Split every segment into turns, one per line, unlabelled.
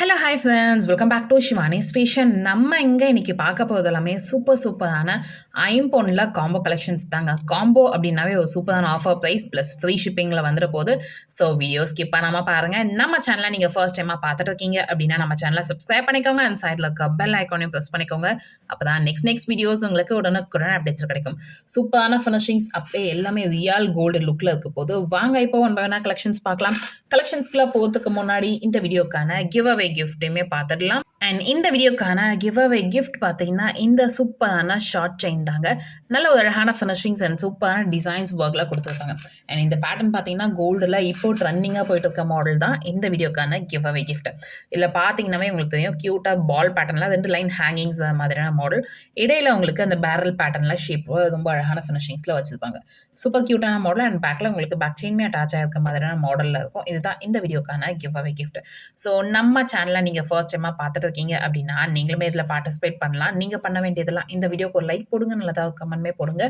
Hello hi friends welcome back to Shivani ஸ்பேஷன் நம்ம இங்கே இன்னைக்கு பார்க்க போகிறது எல்லாமே சூப்பர் சூப்பரான ஐம்பொன்னில் காம்போ கலெக்ஷன்ஸ் தாங்க. காம்போ அப்படின்னாவே ஒரு சூப்பரான ஆஃபர் ப்ரைஸ் ப்ளஸ் ஃப்ரீ ஷிப்பிங்கில் வந்துட போது ஸோ வீடியோ ஸ்கிப் பண்ணாமல் பாருங்கள் நம்ம சேனலை நீங்கள் ஃபர்ஸ்ட் டைமாக பார்த்துட்டு இருக்கீங்க அப்படின்னா நம்ம சேனலை சப்ஸ்கிரைப் பண்ணிக்கோங்க. அண்ட் சைடில் இருக்க பெல் ஐக்கானையும் ப்ரெஸ் பண்ணிக்கோங்க. அப்போ தான் நெக்ஸ்ட் நெக்ஸ்ட் வீடியோஸ் உங்களுக்கு உடனுக்குடன் அப்டேட்ஸ் கிடைக்கும். சூப்பரான ஃபினிஷிங்ஸ் அப்படியே எல்லாமே ரியல் கோல்டு லுக்கில் இருக்க போது வாங்க இப்போ ஒன் பை கலெக்ஷன்ஸ் பார்க்கலாம். கலெக்ஷன்ஸ்க்குள்ளே போகிறதுக்கு முன்னாடி இந்த வீடியோக்கான கிவ் அவே கிஃப்ட்டையுமே பார்த்துடலாம். அண்ட் இந்த வீடியோக்கான கிவ் அவே கிஃப்ட் பார்த்தீங்கன்னா இந்த சூப்பரான ஷார்ட் செயின் தாங்க. நல்ல ஒரு அழகான ஃபினிஷிங்ஸ் அண்ட் சூப்பரான டிசைன்ஸ் ஒர்க்கில் கொடுத்துருக்காங்க. அண்ட் இந்த பேட்டர்ன் பார்த்தீங்கன்னா கோல்டில் இப்போ ட்ரெண்டிங்காக போயிட்டு இருக்க மாடல் தான் இந்த வீடியோக்கான கிவ் அவே கிஃப்ட் இதில் பார்த்தீங்கன்னாவே உங்களுக்கு தெரியும் க்யூட்டாக பால் பேட்டர்னில் ரெண்டு லைன் ஹேங்கிங்ஸ் வர மாதிரியான மாடல் இடையில உங்களுக்கு அந்த பேரல் பேட்டர்னில் ஷேப் ரொம்ப அழகான ஃபினிஷிங்ஸில் வச்சுருப்பாங்க. சூப்பர் க்யூட்டான மாடல் அண்ட் பேக்கில் உங்களுக்கு பேக் செயின்மே அட்டாச் ஆகிருக்க மாதிரியான மாடலில் இருக்கும். இதுதான் இந்த வீடியோக்கான கிவ் அவே கிஃப்ட் ஸோ நம்ம சேனலை நீங்கள் ஃபர்ஸ்ட் டைமாக பார்த்துட்டு இருக்கீங்க அப்படின்னா நீங்களுமே இதில் பார்ட்டிசிபேட் பண்ணலாம். நீங்கள் பண்ண வேண்டியதெல்லாம் இந்த வீடியோக்கு ஒரு லைக் போடுங்க நல்லதாக கமெண்ட்மே போடுங்க.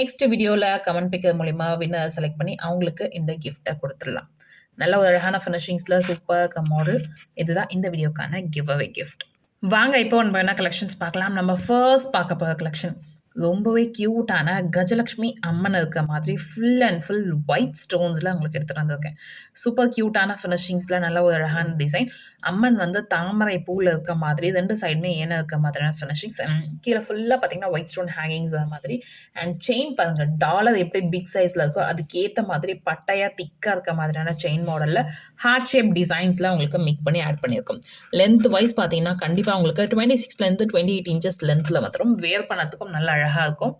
நெக்ஸ்ட் வீடியோவில் கமெண்ட் பிக்கர் மூலிமா வின்னர் செலக்ட் பண்ணி அவங்களுக்கு இந்த கிஃப்ட்டை கொடுத்துடலாம். நல்ல ஒரு அழகான ஃபினிஷிங்ஸில் சூப்பர் மாடல் இதுதான் இந்த வீடியோக்கான கிவ் அவே கிஃப்ட் வாங்க இப்போ நம்ம என்ன கலெக்ஷன்ஸ் பார்க்கலாம். நம்ம ஃபர்ஸ்ட் பார்க்க போகிற கலெக்ஷன் ரொம்பவே க்யூட்டான கஜலக்ஷ்மி அம்மன் இருக்க மாதிரி ஃபுல் அண்ட் ஃபுல் ஒயிட் ஸ்டோன்ஸில் உங்களுக்கு எடுத்துகிட்டு வந்திருக்கேன். சூப்பர் க்யூட்டான ஃபினிஷிங்ஸில் நல்ல ஒரு அழகான டிசைன் அம்மன் வந்து தாமரை பூவில் இருக்க மாதிரி ரெண்டு சைடுமே ஏன இருக்க மாதிரியான ஃபினிஷிங்ஸ் அண்ட் கீழே ஃபுல்லாக பார்த்தீங்கன்னா ஒயிட் ஸ்டோன் ஹேங்கிங்ஸ் வர மாதிரி. அண்ட் செயின் பாருங்கள் டாலர் எப்படி பிக் சைஸில் இருக்கோ அதுக்கேற்ற மாதிரி பட்டையாக திக்காக இருக்க மாதிரியான செயின் மாடலில் ஹார்ட் ஷேப் டிசைன்ஸில் உங்களுக்கு மிக் பண்ணி ஆட் பண்ணியிருக்கும் லென்த் வைஸ் பார்த்தீங்கன்னா கண்டிப்பாக உங்களுக்கு டுவெண்ட்டி சிக்ஸ்லேருந்து டுவெண்ட்டி எயிட் இன்ச்சஸ் லென்த்தில் வந்துடும் வேர் பண்ணதுக்கும் நல்ல அழகாக இருக்கும்.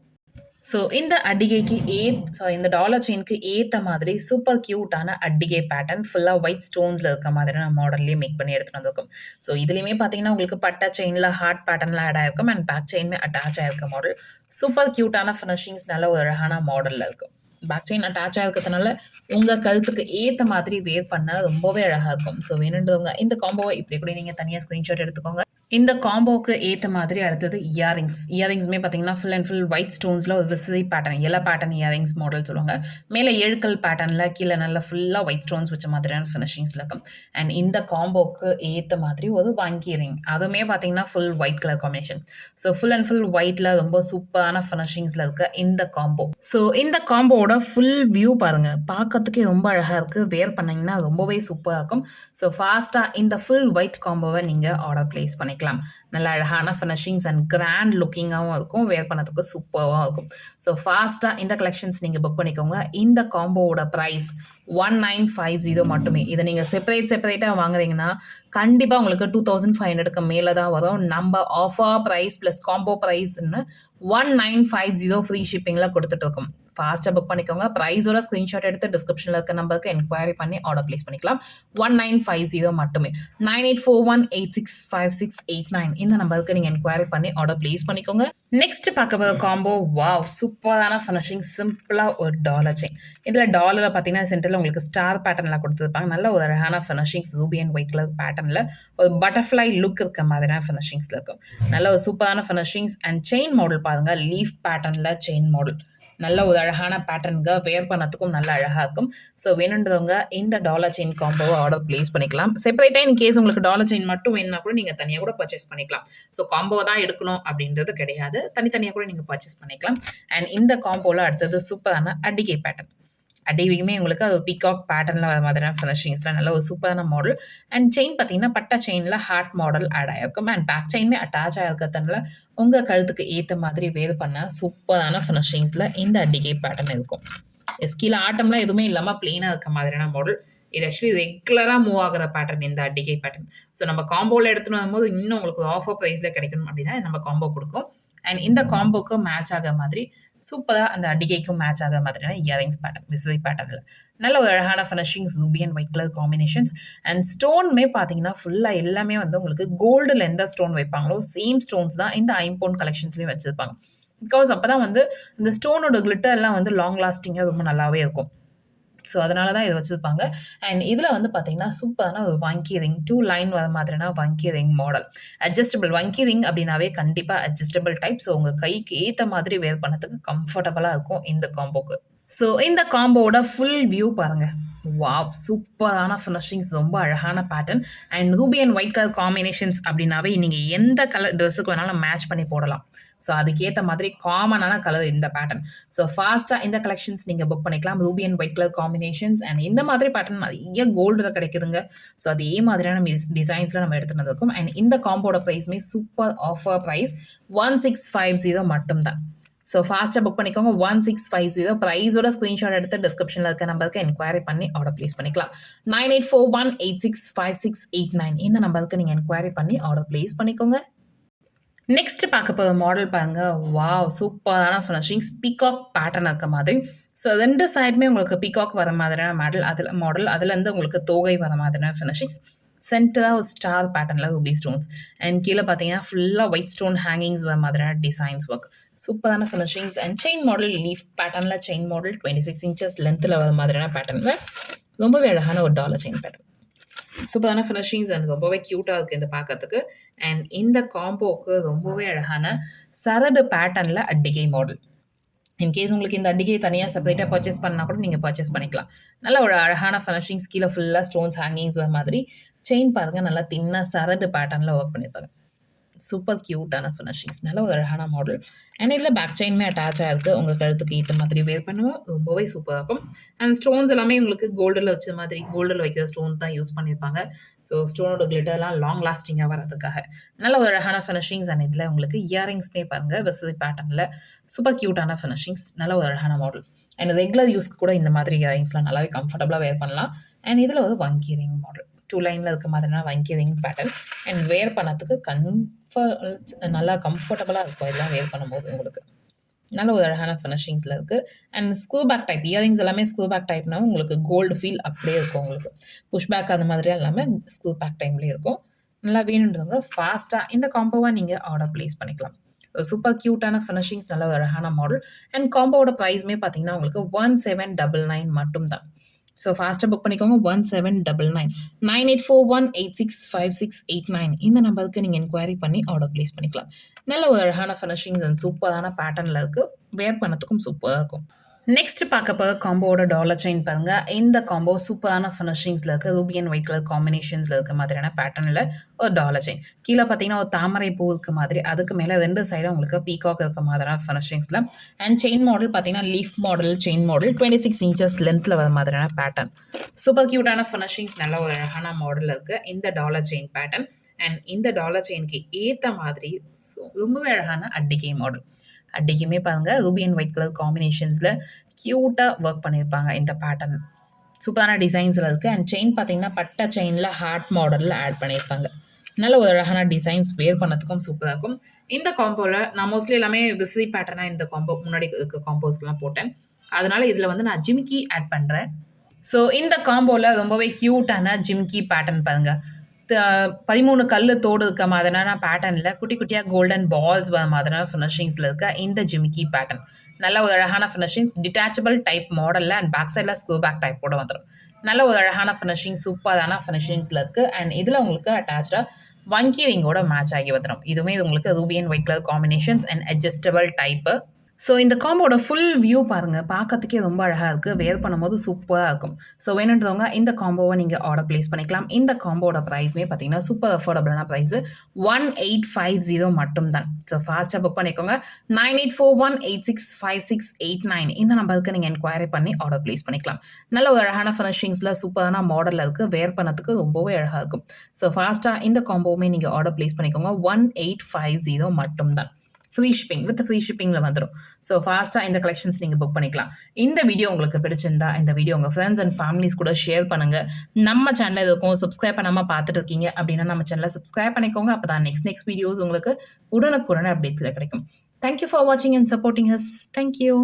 ஸோ இந்த அடிகைக்கு ஏ ஸோ இந்த டாலர் செயினுக்கு ஏற்ற மாதிரி சூப்பர் க்யூட்டான அடிகை பேட்டர்ன் ஃபுல்லாக ஒயிட் ஸ்டோன்ஸில் இருக்க மாதிரியான மாடல்லே மேக் பண்ணி எடுத்துகிட்டு வந்திருக்கும். ஸோ இதுலேயுமே பார்த்தீங்கன்னா உங்களுக்கு பட்டா செயினில் ஹார்ட் பேட்டர்னில் ஆட் ஆயிருக்கும் அண்ட் பேக் செயின்மே அட்டாச் ஆயிருக்க மாடல் சூப்பர் க்யூட்டான ஃபினிஷிங்ஸ் நல்ல ஒரு அழகான மாடலில் இருக்கும். பேக் செயின் அட்டாச் ஆகிருக்கிறதுனால உங்கள் கழுத்துக்கு ஏற்ற மாதிரி வேர் பண்ணால் ரொம்பவே அழகாக இருக்கும். ஸோ வேணுன்றவங்க இந்த காம்போவை இப்படி கூட நீங்கள் தனியாக ஸ்க்ரீன்ஷாட் எடுத்துக்கோங்க. இந்த காம்போவுக்கு ஏற்ற மாதிரி அடுத்தது இயரிங்ஸ் இயரிங்ஸ்மே பார்த்தீங்கன்னா ஃபுல் அண்ட் ஃபுல் ஒயிட் ஸ்டோன்ஸில் ஒரு விசிறி பேட்டர்ன் எல்லா பேட்டர்ன் இயரிங்ஸ் மாடல் சொல்லுவாங்க. மேலே எழுக்கல் பேட்டர்னில் கீழே நல்லா ஃபுல்லாக ஒயிட் ஸ்டோன்ஸ் வச்ச மாதிரியான ஃபினிஷிங்ஸில் இருக்கும். அண்ட் இந்த காம்போவுக்கு ஏற்ற மாதிரி ஒரு வங்கி ரிங் அதுவுமே பார்த்தீங்கன்னா full white colour combination so full and full ஒயிட்டில் ரொம்ப சூப்பரான ஃபினிஷிங்ஸில் இருக்க இந்த காம்போ ஸோ இந்த காம்போவோட ஃபுல் வியூ பாருங்கள் பார்க்கறதுக்கே ரொம்ப அழகாக இருக்குது வேர் பண்ணிங்கன்னா ரொம்பவே சூப்பராக இருக்கும். ஸோ ஃபாஸ்ட்டாக இந்த ஃபுல் ஒயிட் காம்போவை நீங்கள் ஆர்டர் ப்ளேஸ் பண்ணிக்கலாம். பண்ணிக்கலாம் நல்ல அழகான ஃபினிஷிங்ஸ் அண்ட் கிராண்ட் லுக்கிங்காகவும் இருக்கும். வேர் பண்ணதுக்கு சூப்பராகவும் இருக்கும். ஸோ ஃபாஸ்ட்டாக இந்த கலெக்ஷன்ஸ் நீங்கள் புக் பண்ணிக்கோங்க. இந்த காம்போவோட price one nine five zero மட்டுமே. இதை நீங்கள் செப்பரேட் செப்பரேட்டாக வாங்குறீங்கன்னா கண்டிப்பாக உங்களுக்கு டூ தௌசண்ட் ஃபைவ் ஹண்ட்ரடுக்கு மேலே தான் வரும். நம்ம offer price plus combo ப்ரைஸ்ன்னு one nine five zero free ஷிப்பிங்கில் கொடுத்துட்ருக்கோம் ஃபாஸ்ட்டாக புக் பண்ணிக்கோங்க. ப்ரைஸோட ஸ்க்ரீன்ஷாட் எடுத்து டிஸ்கிரிப்ஷனில் இருக்க நம்பருக்கு என்கொயரி பண்ணி ஆர்டர் ப்ளேஸ் பண்ணிக்கலாம். ஒன் நைன் ஃபைவ் ஜீரோ மட்டுமே. Nine eight four one eight six five six eight nine இந்த நம்பருக்கு நீங்கள் என்கொயரி பண்ணி ஆர்டர் ப்ளேஸ் பண்ணிக்கோங்க. நெக்ஸ்ட் பார்க்க போகிற காம்போ வாவ் சூப்பரான ஃபினிஷிங் சிம்பிளாக ஒரு டாலர் செயின் இதில் டாலரில் பார்த்தீங்கன்னா சென்டரில் உங்களுக்கு ஸ்டார் பேட்டர்னில் கொடுத்துருப்பாங்க. நல்ல ஒரு அழகான finishings ruby and white colour பேட்டர்னில் ஒரு பட்டர்ஃப்ளை லுக் இருக்க மாதிரியான ஃபினிஷிங்ஸில் இருக்கும். நல்ல ஒரு சூப்பரான ஃபினிஷிங்ஸ் அண்ட் செயின் மாடல் பாருங்கள் லீஃப் பேட்டர்னில் செயின் மாடல் நல்ல ஒரு அழகான பேட்டர்னுக்கு வேர் பண்ணத்துக்கும் நல்ல அழகாக இருக்கும். ஸோ வேணுன்றவங்க இந்த டாலர் செயின் காம்போவை ஆர்டர் ப்ளேஸ் பண்ணிக்கலாம். செப்பரேட்டாக இன் கேஸ் உங்களுக்கு டாலர் செயின் மட்டும் வேணுன்னா கூட நீங்கள் தனியாக கூட பர்ச்சேஸ் பண்ணிக்கலாம். ஸோ காம்போ தான் எடுக்கணும் அப்படின்றது கிடையாது. தனித்தனியாக கூட நீங்கள் பர்ச்சேஸ் பண்ணிக்கலாம். அண்ட் இந்த காம்போவில் அடுத்தது சூப்பரான அடிக்கை பேட்டர்ன் அடிவியுமே உங்களுக்கு அது பிகாக் பேட்டர்னில் வர மாதிரியான ஃபினிஷிங்ஸில் நல்ல ஒரு சூப்பரான மாடல் அண்ட் செயின் பார்த்தீங்கன்னா பட்டா செயினில் ஹார்ட் மாடல் ஆட் ஆகிருக்கும் அண்ட் பேக் செயினுமே அட்டாச் ஆகிருக்கிறதுனால உங்கள் கழுத்துக்கு ஏற்ற மாதிரி வேறு பண்ண சூப்பரான ஃபினிஷிங்ஸில் இந்த அடிகை பேட்டர்ன் இருக்கும். கீழே ஆட்டம்லாம் எதுவுமே இல்லாமல் பிளெயினாக இருக்க மாதிரியான மாடல் இது ஆக்சுவலி ரெகுலராக மூவ் ஆகிற பேட்டர்ன் இந்த அடிகை பேட்டர்ன் ஸோ நம்ம காம்போவில் எடுத்துன்னு வரும்போது இன்னும் உங்களுக்கு ஆஃபர் ப்ரைஸில் கிடைக்கணும் அப்படின்னா நம்ம காம்போ கொடுக்கும். அண்ட் இந்த காம்போக்கு மேட்ச் ஆகிற மாதிரி சூப்பராக அந்த அடிகைக்கும் மேட்ச் ஆகிற மாதிரியான இயரிங்ஸ் பேட்டர்ன் விசிறி பேட்டர்னில் நல்ல ஒரு அழகான finishing ruby and white colour combinations and ஸ்டோன்மே பார்த்தீங்கன்னா ஃபுல்லாக எல்லாமே வந்து உங்களுக்கு கோல்டில் எந்த ஸ்டோன் வைப்பாங்களோ சேம் ஸ்டோன்ஸ் தான் இந்த ஐம்போன் கலெக்ஷன்ஸ்லேயும் வச்சுருப்பாங்க. பிகாஸ் அப்போ தான் வந்து இந்த ஸ்டோனோட கிளிட்டர் எல்லாம் வந்து லாங் லாஸ்டிங்காக ரொம்ப நல்லாவே இருக்கும். ஸோ அதனால தான் இதை வச்சுருப்பாங்க. அண்ட் இதில் வந்து பார்த்தீங்கன்னா சூப்பரான ஒரு வங்கி ரிங் டூ லைன் வர மாதிரினா வங்கி ரிங் மாடல் அட்ஜஸ்டபிள் வங்கி ரிங் அப்படின்னாவே கண்டிப்பாக அட்ஜஸ்டபிள் டைப் ஸோ உங்கள் கைக்கு ஏற்ற மாதிரி வேர் பண்ணதுக்கு கம்ஃபர்டபுளாக இருக்கும் இந்த காம்போக்கு ஸோ இந்த காம்போவோட ஃபுல் வியூ பாருங்கள் வாவ் சூப்பரான ஃபினிஷிங்ஸ் ரொம்ப அழகான pattern and ruby and white colour combinations அப்படின்னாவே நீங்கள் எந்த கலர் ட்ரெஸ்ஸுக்கு வேணாலும் மேட்ச் பண்ணி போடலாம். ஸோ அதுக்கேற்ற மாதிரி காமனான கலர் இந்த பேட்டர்ன் ஸோ ஃபாஸ்ட்டாக இந்த கலெக்ஷன்ஸ் நீங்கள் புக் பண்ணிக்கலாம். Ruby and white colour combinations and இந்த மாதிரி பேட்டர்ன் நிறைய கோல்டில் கிடைக்குதுங்க. ஸோ அதே மாதிரியான மிஸ் டிசைன்ஸில் நம்ம எடுத்துகிட்டு இருக்கும் அண்ட் இந்த காம்போட ப்ரைஸுமே super offer price one six five zero மட்டும்தான். ஸோ ஃபாஸ்ட்டாக புக் பண்ணிக்கோங்க. ஒன் சிக்ஸ் ஃபைவ் ஜீரோ ப்ரைஸோட ஸ்க்ரீன்ஷாட் எடுத்து டிஸ்கிரிப்ஷனில் இருக்க நம்பருக்கு என்கொயரி பண்ணி ஆர்டர் ப்ளேஸ் பண்ணிக்கலாம். Nine eight four one eight six five six eight nine இந்த நம்பருக்கு நீங்கள் என்கொயரி பண்ணி ஆர்டர் ப்ளேஸ் பண்ணிக்கோங்க. நெக்ஸ்ட் பார்க்க போகிற மாடல் பாருங்க. வாவ் சூப்பரான ஃபினிஷிங்ஸ் பீகாக் பேட்டர்ன் இருக்க மாதிரி. ஸோ ரெண்டு சைடுமே உங்களுக்கு பீகாக் வர மாதிரியான மாடல் அதில் மாடல் அதுலேருந்து உங்களுக்கு தோகை வர மாதிரியான ஃபினிஷிங்ஸ் சென்டராக ஒரு ஸ்டார் பேட்டர்னில் ரூபி ஸ்டோன்ஸ் அண்ட் கீழே பார்த்தீங்கன்னா ஃபுல்லாக ஒயிட் ஸ்டோன் ஹேங்கிங்ஸ் வர மாதிரியான டிசைன்ஸ் ஒர்க் சூப்பரான finishings and chain model leaf பேட்டர்னில் chain model twenty six inches லென்த்தில் வர மாதிரியான பேட்டர்னில் ரொம்பவே அழகான ஒரு டாலர் செயின் பேட்டர்ன் சூப்பரான ஃபினிஷிங்ஸ் அண்ட் ரொம்பவே க்யூட்டாக இருக்குது இந்த பார்க்கறதுக்கு. அண்ட் இந்த காம்போவுக்கு ரொம்பவே அழகான சரடு பேட்டர்னில் அட்டிகை மாடல் இன்கேஸ் உங்களுக்கு இந்த அடிக்கை தனியாக செப்பரேட்டாக பர்ச்சேஸ் பண்ணால் கூட நீங்கள் பர்ச்சேஸ் பண்ணிக்கலாம். நல்ல ஒரு அழகான ஃபினிஷிங்ஸ் கீழே ஃபுல்லாக ஸ்டோன்ஸ் ஹேங்கிங்ஸ் வர மாதிரி. செயின் பாருங்கள் நல்லா தின்னாக சரடு பேட்டர்னில் ஒர்க் பண்ணியிருப்பாங்க. சூப்பர் க்யூட்டான ஃபினிஷிங்ஸ் நல்ல ஒரு அழகான மாடல் அண்ட் இதில் பேக் செயின்மே அட்டாச் ஆகிருக்கு உங்கள் கழுத்துக்கு ஏற்ற மாதிரி வேர் பண்ணுவோம் ரொம்பவே சூப்பராக இருக்கும். அண்ட் ஸ்டோன்ஸ் எல்லாமே உங்களுக்கு கோல்டில் வச்ச மாதிரி கோல்டில் வைக்கிற ஸ்டோன்ஸ் தான் யூஸ் பண்ணியிருப்பாங்க ஸோ ஸ்டோனோட கிளிட்டர்லாம் லாங் லாஸ்டிங்காக வரதுக்காக நல்ல ஒரு அழகான ஃபினிஷிங்ஸ் அண்ட் இதில் உங்களுக்கு இயரிங்ஸ்மே பாருங்கள் வசதி பேட்டர்னில் சூப்பர் க்யூட்டான ஃபினிஷிங்ஸ் நல்ல ஒரு அழகான மாடல் அண்ட் ரெகுலர் யூஸ்க்கு கூட இந்த மாதிரி இயரிங்ஸ்லாம் நல்லாவே கம்ஃபர்டபுளாக வேர் பண்ணலாம். அண்ட் இதில் ஒரு வங்கி ரிங் மாடல் டூ லைனில் இருக்க மாதிரினா வங்கி ரிங் பேட்டர்ன் அண்ட் வேர் பண்ணதுக்கு கம்ஃபர்ட் நல்லா கம்ஃபர்டபுளாக இருக்கும். இதெல்லாம் வேர் பண்ணும்போது உங்களுக்கு. நல்ல ஒரு அழகான ஃபினிஷிங்ஸில் இருக்குது and screw back type earrings எல்லாமே ஸ்க்ரூ பேக் டைப்னா உங்களுக்கு கோல்டு ஃபீல் அப்படியே இருக்கும் உங்களுக்கு. புஷ் பேக் அந்த மாதிரியாக இல்லாமல் ஸ்க்ரூ பேக் டைம்லேயே இருக்கும். நல்லா வேணுன்றவங்க ஃபாஸ்ட்டாக இந்த காம்போவாக நீங்கள் ஆர்டர் ப்ளேஸ் பண்ணிக்கலாம். சூப்பர் க்யூட்டான ஃபினிஷிங்ஸ் நல்ல ஒரு அழகான மாடல் அண்ட் காம்போவோட ப்ரைஸ்மே பார்த்தீங்கன்னா உங்களுக்கு ஒன் செவன் டபுள் நைன் மட்டும்தான். ஸோ ஃபாஸ்ட்டாக புக் பண்ணிக்கோங்க. One seven double nine nine eight four one eight six five six eight nine இந்த நம்பருக்கு நீங்கள் என்கொயரி பண்ணி ஆர்டர் ப்ளேஸ் பண்ணிக்கலாம். நல்ல ஒரு அழகான ஃபினிஷிங்ஸ் அண்ட் சூப்பரான பேட்டர்னில் இருக்குது வேர் பண்ணதுக்கும் சூப்பராக இருக்கும். நெக்ஸ்ட் பார்க்க போகிற காம்போவோட டாலர் செயின் பாருங்க. இந்த காம்போ சூப்பரான ஃபினிஷிங்ஸில் இருக்குது ரூபி அண்ட் ஒயிட் கலர் காம்பினேஷன்ஸில் இருக்க மாதிரியான பேட்டர்னில் ஒரு டாலர் செயின் கீழே பார்த்தீங்கன்னா ஒரு தாமரை பூ இருக்க மாதிரி அதுக்கு மேலே ரெண்டு சைடும் உங்களுக்கு பீகாக் இருக்க மாதிரியான ஃபினிஷிங்ஸில் அண்ட் செயின் மாடல் பார்த்தீங்கன்னா leaf model chain model twenty six inches லென்த்தில் வர மாதிரியான பேட்டர்ன் சூப்பர் க்யூட்டான ஃபினிஷிங்ஸ் நல்ல ஒரு அழகான மாடல் இருக்குது இந்த டாலர் செயின் பேட்டர்ன் அண்ட் இந்த டாலர் செயினுக்கு ஏற்ற மாதிரி ரொம்பவே அழகான அட்டிகை மாடல் அடிக்குமே பாருங்கள் ரூபி அண்ட் ஒயிட் கலர் காம்பினேஷன்ஸில் க்யூட்டாக ஒர்க் பண்ணியிருப்பாங்க இந்த பேட்டர்ன் சூப்பரான டிசைன்ஸில் இருக்குது அண்ட் செயின் பார்த்தீங்கன்னா பட்டை செயினில் ஹார்ட் மாடலில் ஆட் பண்ணியிருப்பாங்க நல்ல ஒரு அழகான டிசைன்ஸ் வேர் பண்ணதுக்கும் சூப்பராக இருக்கும். இந்த காம்போவில் நான் மோஸ்ட்லி எல்லாமே விசி பேட்டர்னாக இந்த காம்போ முன்னாடி இருக்க காம்போஸ்க்கெலாம் போட்டேன். அதனால் இதில் வந்து நான் ஜிமிக்கி ஆட் பண்ணுறேன் ஸோ இந்த காம்போவில் ரொம்பவே க்யூட்டான ஜிம்கி பேட்டர்ன் பாருங்கள் பதிமூணு கல் தோடு இருக்க மாதிரியான பேட்டர்னில் குட்டி குட்டியாக கோல்டன் பால்ஸ் வர மாதிரியான ஃபினிஷிங்ஸில் இருக்க? இந்த ஜிமிக்கி பேட்டர்ன் நல்ல ஒரு அழகான ஃபினிஷிங்ஸ் டிட்டாச்சபிள் டைப் மாடலில் அண்ட் பேக் சைடில் ஸ்க்ரூ பேக் டைப் வந்துடும் நல்ல ஒரு அழகான ஃபினிஷிங் சூப்பரான ஃபினிஷிங்ஸில் இருக்குது அண்ட் இதில் உங்களுக்கு அட்டாச்சாக வங்கி ரிங்கோட மேட்ச் ஆகி வந்துடும் இதுவுமே இது உங்களுக்கு ruby and white colour combinations and adjustable type so இந்த காம்போட ஃபுல் வியூ பாருங்கள் பார்க்கறதுக்கே ரொம்ப அழகாக இருக்குது வேர் பண்ணும்போது சூப்பராக இருக்கும். ஸோ வேணுன்றவங்க இந்த காம்போவை நீங்கள் ஆர்டர் ப்ளேஸ் பண்ணிக்கலாம். இந்த காம்போட ப்ரைஸ்மே பார்த்தீங்கன்னா super அஃபோர்டபுளான price one eight five zero மட்டும்தான். ஸோ ஃபாஸ்ட்டாக புக் பண்ணிக்கோங்க. Nine eight four one eight six five six eight nine இந்த நம்பருக்கு நீங்கள் என்கொயரி பண்ணி ஆர்டர் ப்ளேஸ் பண்ணிக்கலாம். நல்ல ஒரு அழகான ஃபினிஷிங்ஸில் சூப்பரான மாடலில் இருக்குது வேர் பண்ணதுக்கு ரொம்பவே அழகாக இருக்கும். ஸோ ஃபாஸ்ட்டாக இந்த காம்போவுமே நீங்கள் ஆர்டர் ப்ளேஸ் பண்ணிக்கோங்க. ஒன் எயிட் ஃபைவ் ஜீரோ மட்டும்தான். ஃப்ரீ ஷிப்பிங் வித் ஃப்ரீ ஷிப்பிங்கில் வந்துடும் ஸோ ஃபாஸ்ட்டாக இந்த கலெக்ஷன்ஸ் நீங்கள் புக் பண்ணிக்கலாம். இந்த வீடியோ உங்களுக்கு பிடிச்சிருந்தா இந்த வீடியோ உங்கள் ஃப்ரெண்ட்ஸ் அண்ட் ஃபேமிலிஸ் கூட ஷேர் பண்ணுங்கள் நம்ம சேனல் இருக்கும் சப்ஸ்கிரைப் பண்ணாமல் பார்த்துட்டு இருக்கீங்க அப்படின்னா நம்ம சேனலை சப்ஸ்கிரைப் பண்ணிக்கோங்க. அப்போ தான் நெக்ஸ்ட் நெக்ஸ்ட் வீடியோஸ் உங்களுக்கு உடனுக்குடன் அப்டேட்ஸில் கிடைக்கும். தேங்க்யூ ஃபார் வாட்சிங் and supporting us thank you